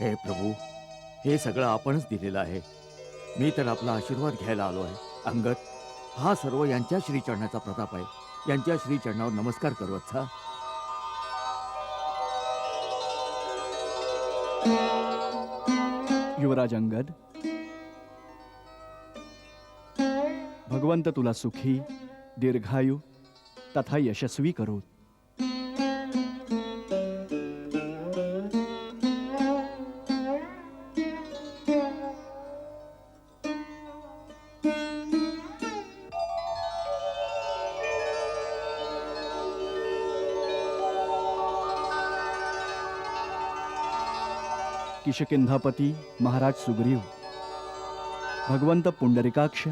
हे प्रभू हे सगळं आपणच दिलेलं आहे. मी तर आपला आशीर्वाद घ्यायला आलो आहे. अंगत हा सर्व यांच्या श्रीचरणाचा प्रताप आहे. यांच्या श्रीचरणावर नमस्कार करवत सा युवराज अंगद भगवंत तुला सुखी दीर्घायू तथा यशस्वी करोत. किशकिंधापती महाराज सुग्रीव. भगवंत पुंडरिकाक्ष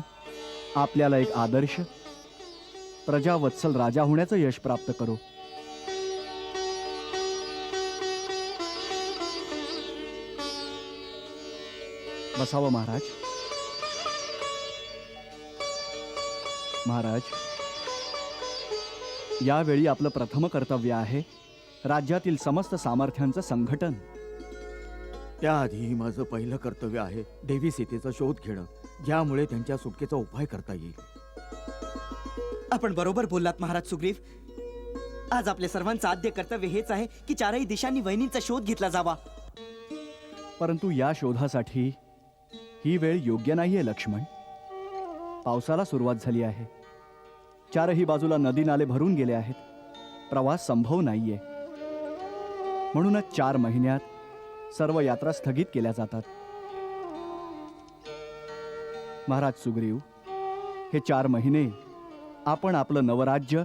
आपल्याला एक आदर्श प्रजावत्सल राजा होण्याचं यश प्राप्त करो. बसावं महाराज. महाराज यावेळी आपलं प्रथम कर्तव्य आहे राज्यातील समस्त सामर्थ्यांचं संघटन. त्याआधी माझं पहिलं कर्तव्य आहे देवी सीतेचा शोध घेणं ज्यामुळे त्यांच्या सुटकेचा उपाय करता येईल. आपण बरोबर बोललात महाराज सुग्रीव. आज आपल्या सर्वांचं आद्य कर्तव्य हेच आहे की चारही दिशांनी वहिनींचा शोध घेतला जावा. परंतु या शोधासाठी ही वेळ योग्य नाहीये लक्ष्मण. पावसाला सुरुवात झाली आहे. चारही बाजूला नदी नाले भरून गेले आहेत. प्रवास संभव नाहीये. म्हणूनच चार महिन्यात सर्व यात्रा स्थगित केल्या जातात. महाराज सुग्रीव हे चार महिने आपण आपलं नवराज्य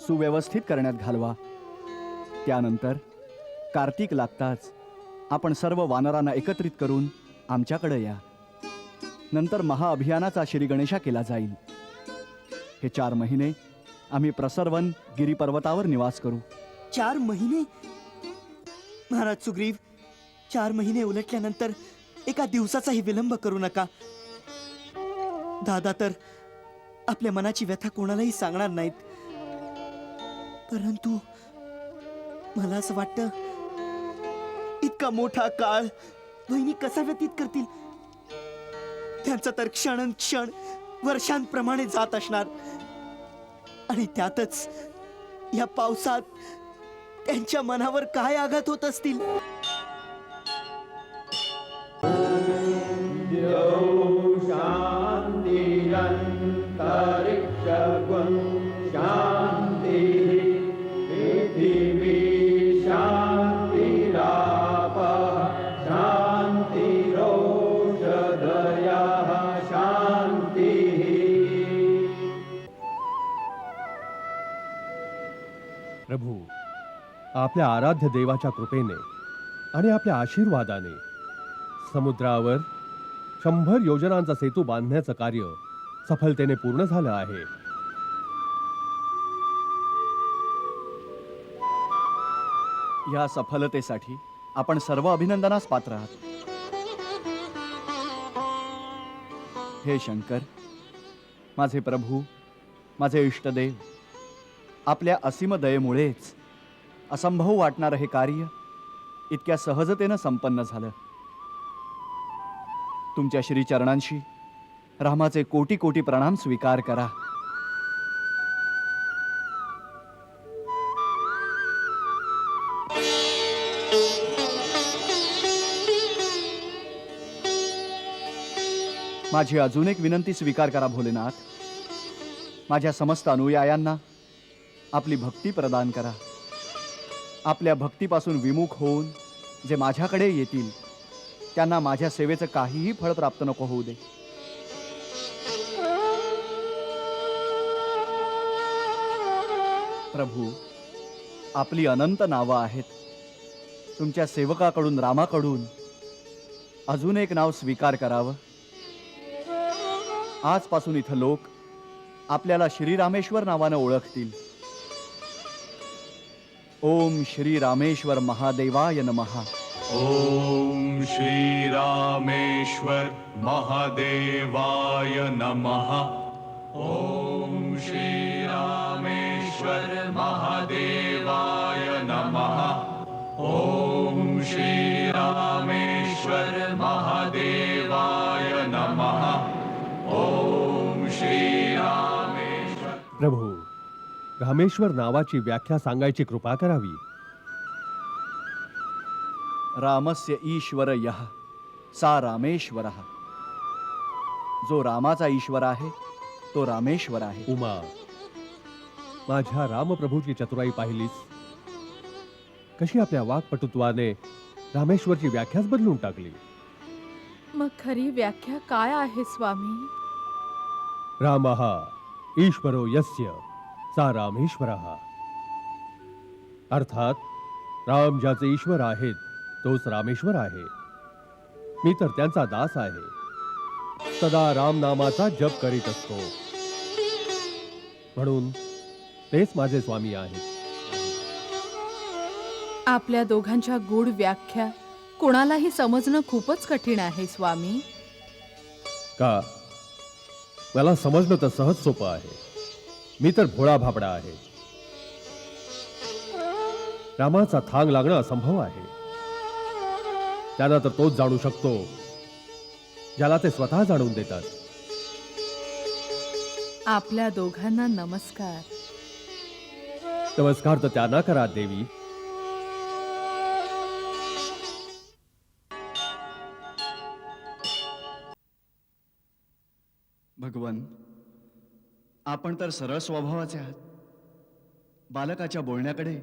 सुव्यवस्थित करण्यात घालवा. त्यानंतर कार्तिक लागताच आपण सर्व वानरांना एकत्रित करून आमच्याकडे या. नंतर महाअभियानाचा श्री गणेशा केला जाईल. हे चार महिने आम्ही प्रसरवन गिरीपर्वतावर निवास करू. चार महिने? महाराज सुग्रीव चार महिने उलटल्यानंतर एका दिवसाचाही विलंब करू नका. दादा तर आपल्या मनाची व्यथा कोणालाही सांगणार नाहीत. परंतु मला असं वाटतं इतका मोठा काळ बहिणी कसा व्यतीत करतील? त्यांचा तर क्षण क्षण वर्षांप्रमाणे जात असणार. आणि त्यातच या पावसात त्यांच्या मनावर काय आघात होत असतील? आपल्या आराध्य देवाच्या कृपेने आणि आपल्या आशीर्वादाने समुद्रावर शंभर योजनांचा सेतू बांधण्याचं कार्य सफलतेने पूर्ण झालं आहे. या सफलतेसाठी आपण सर्व अभिनंदनास पात्र आहात. हे शंकर माझे प्रभू माझे इष्टदेव आपल्या असीम दयेमुळेच असंभव वाटणारं हे कार्य इतक्या सहजतेनं संपन्न झालं. तुमच्या श्रीचरणांशी रामाचे कोटी कोटी प्रणाम स्वीकार करा. माझी अजून एक विनंती स्वीकार करा भोलेनाथ. माझ्या समस्त अनुयायांना आपली भक्ती प्रदान करा. आपल्या भक्तीपासून विमुख होऊन जे माझ्याकडे येतील त्यांना माझ्या सेवेचं काहीही फळ प्राप्त नको होऊ दे. प्रभू आपली अनंत नावं आहेत. तुमच्या सेवकाकडून रामाकडून अजून एक नाव स्वीकार करावं. आजपासून इथं लोक आपल्याला श्रीरामेश्वर नावानं ओळखतील. ओम श्री रामेश्वर महादेवाय नमहा ओम श्री रामेश्वर महादेवाय नमहा ओम श्री रामेश्वर महादेवाय नमहा ओम श्री रामेश्वर महादेवाय नमहा ओम श्री रामेश्वर प्रभू नावाची व्याख्या सांगायची कृपा करावी. रामस्य ईश्वर यः सा रामेश्वर. जो रामाचा ईश्वर आहे तो रामेश्वर आहे. उमा माझ्या रामप्रभूची चतुराई पाहिलीस. कशी आपल्या वाक्पटुत्वाने रामेश्वरची व्याख्याच बदलून टाकली? मग खरी व्याख्या काय आहे स्वामी? राम ईश्वरो यस्य. सा रामेश्वर अर्थात राम ज्याचे ईश्वर आहेत तोच रामेश्वर आहे। मी तर त्यांचा दास आहे। सदा राम नामाचा जप करीत असतो। म्हणून तेच माझे स्वामी आहेत। आपल्या दोघांच्या गूढ व्याख्या कोणालाही समजणं खूपच कठीण आहे स्वामी. का? मला समजणं तर सहज सोपं आहे. मी तर भोळा भाबडा आहे. रामाचा थांग लागणं असंभव आहे. त्यांना तर तोच जाणू शकतो ज्याला ते स्वतः जाणून देतात. आपल्या दोघांना नमस्कार. नमस्कार तर त्यांना करा देवी. भगवन आपण तर सरळ स्वभावाचे आहात. बालकाच्या बोलण्याकडे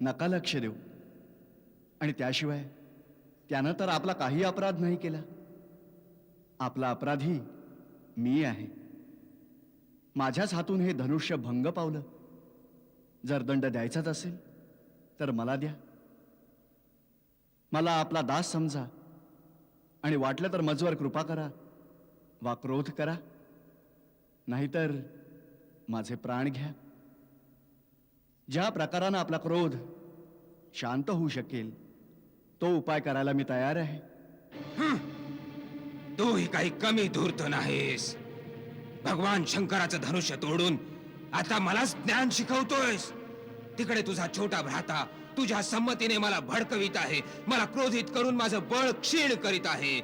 नका लक्ष देऊ. आणि त्याशिवाय त्यानं तर आपला काही अपराध नाही केला. आपला अपराधी मी आहे. माझ्याच हातून हे धनुष्य भंग पावलं. जर दंड द्यायचाच असेल तर मला द्या. मला आपला दास समजा. आणि वाटलं तर मजवर कृपा करा. वा क्रोध करा. नाहीतर माझे प्राण घ्या. ज्या प्रकारानं आपला क्रोध शांत होऊ शकेल तो उपाय करायला मी तयार आहे. तू ही काही कमी धूर्त नाहीस. भगवान शंकराचं धनुष्य तोडून आता मलाच ज्ञान शिकवतोयस. तिकडे तुझा छोटा भ्राता तुझ्या संमतीने मला भडकवीत आहे. मला क्रोधित करून माझं बळ क्षीण करीत आहे.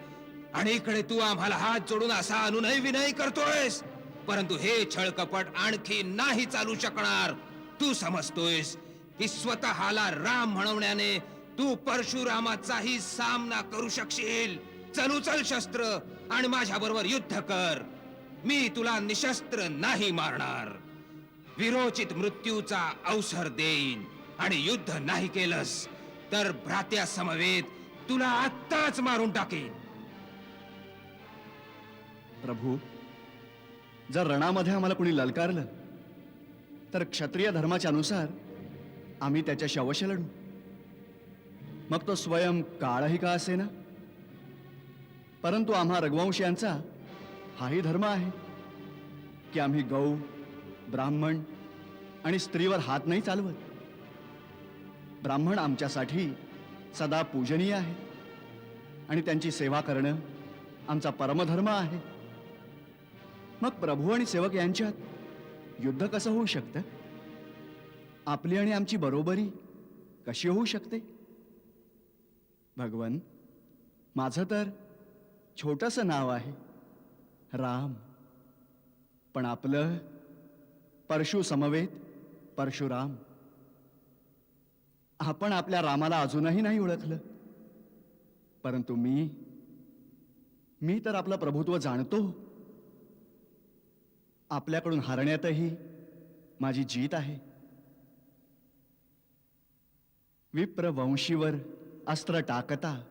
आणि इकडे तू आम्हाला हात जोडून असा अनुनय विनय करतोयस. परंतु हे छळकपट आणखी नाही चालू शकणार. तू समजतोयस की स्वतःला राम म्हणवण्याने तू परशुरामाचाही सामना करू शकशील. चल चल शस्त्र आणि माझ्या बरोबर युद्ध कर. मी तुला निशस्त्र नाही मारणार. विरोचित मृत्यूचा अवसर देईन आणि युद्ध नाही केलंस तर भ्रात्या समवेत तुला आत्ताच मारून टाकेन. प्रभू जर रणामध्ये आम्हाला कोणी ललकारलं तर क्षत्रिय धर्माच्या अनुसार आम्ही त्याच्याशी अवश्य लढू. मग तो स्वयं काळही का असे ना परंतु आम्हा रघुवंशीयांचा हाही धर्म आहे की आम्ही गौ ब्राह्मण आणि स्त्रीवर हात नाही चालवत. ब्राह्मण आमच्यासाठी सदा पूजनीय आहे आणि त्यांची सेवा करणं आमचा परमधर्म आहे. मग प्रभू आणि सेवक यांच्यात युद्ध कसं होऊ शकतं? आपली आणि आमची बरोबरी कशी होऊ शकते? भगवन माझं तर छोटंसं नाव आहे राम. पण आपलं परशु समवेत परशुराम. आपण आपल्या रामाला अजूनही नाही ओळखलं. परंतु मी मी तर आपलं प्रभुत्व जाणतो. आपल्याकडून हारण्यातही माझी जीत आहे. विप्रवंशीवर अस्त्र टाकता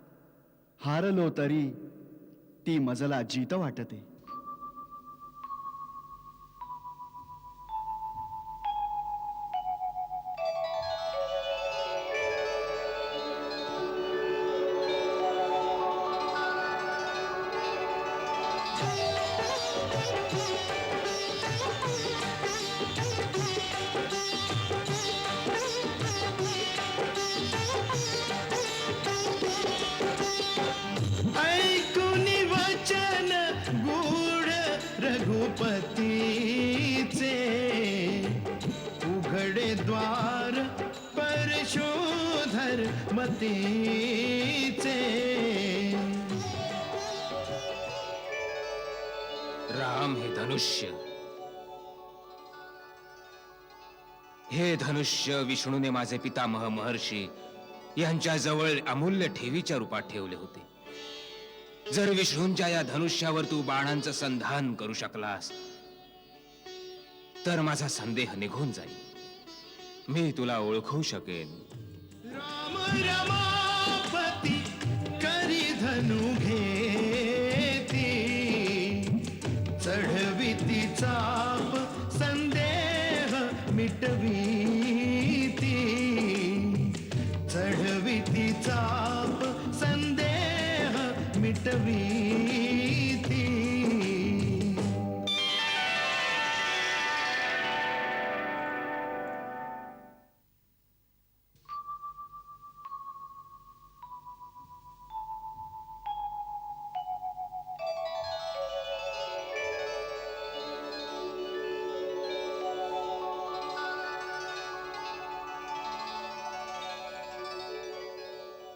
हारलो तरी ती मजला जीत वाटते. रघुपतीचे उघडे द्वार परशोधर मतीचे. राम हे धनुष्य. हे धनुष्य विष्णूने माझे पितामह महर्षी यांच्या जवळ अमूल्य ठेवीच्या रूपात ठेवले होते. जर विष्णूंच्या या धनुष्यावर तू बाणांचं संधान करू शकलास तर माझा संदेह निघून जाईल. मी तुला ओळखू शकेन. राम रामा.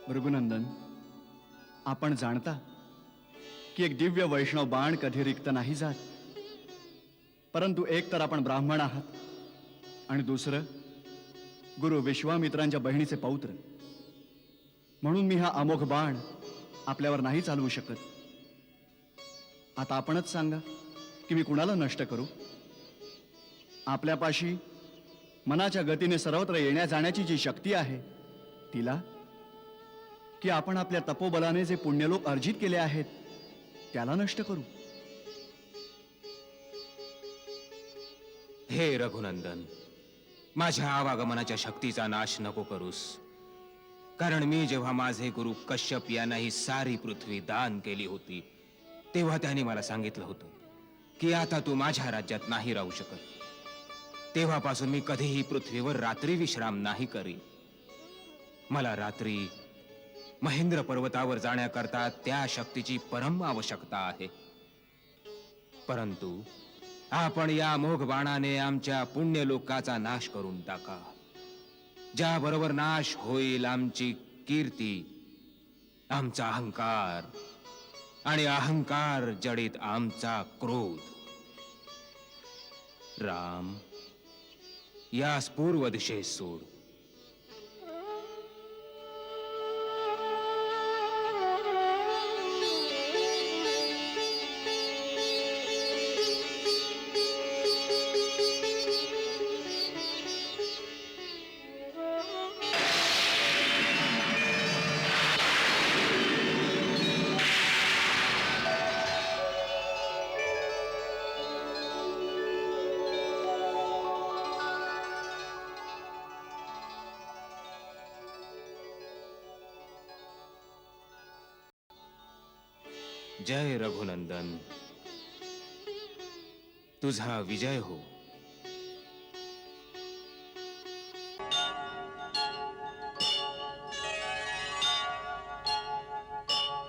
भृगुनंदन आपण जाणता की एक दिव्य वैष्णव बाण कधी रिक्त नाही जात? परंतु एक तर आपण ब्राह्मण आहात आणि दुसरं गुरु विश्वामित्रांच्या बहिणीचे पौत्र. म्हणून मी हा अमोघ बाण आपल्यावर नाही चालवू शकत. आता आपणच सांगा की मी कुणाला नष्ट करू? आपल्यापाशी मनाच्या गतीने सर्वत्र येण्या जाण्याची जी शक्ती आहे तिला की आपण आपल्या तपोबलाने जे पुण्यलोक अर्जित केले आहेत त्याला नष्ट करू. हे रघुनंदन माझ्या आवागमनाच्या शक्तीचा नाश नको करूस. कारण मी जेव्हा माझे गुरु कश्यप यांना ही सारी पृथ्वी दान केली होती तेव्हा त्याने मला सांगितलं होतं की आता तू माझ्या राज्यात नाही राहू शकत. तेव्हापासून मी कधीही पृथ्वीवर रात्री विश्राम नाही करी. मला रात्री महेंद्र पर्वतावर जाण्याकरता त्या शक्तीची परम आवश्यकता आहे. परंतु आपण या मोघ बाणाने आमच्या पुण्य लोकाचा नाश करून टाका. ज्याबरोबर नाश होईल आमची कीर्ती आमचा अहंकार आणि अहंकार जडित आमचा क्रोध. राम यास पूर्व दिशेस सोड. जय रघुनंदन। तुझा विजय हो।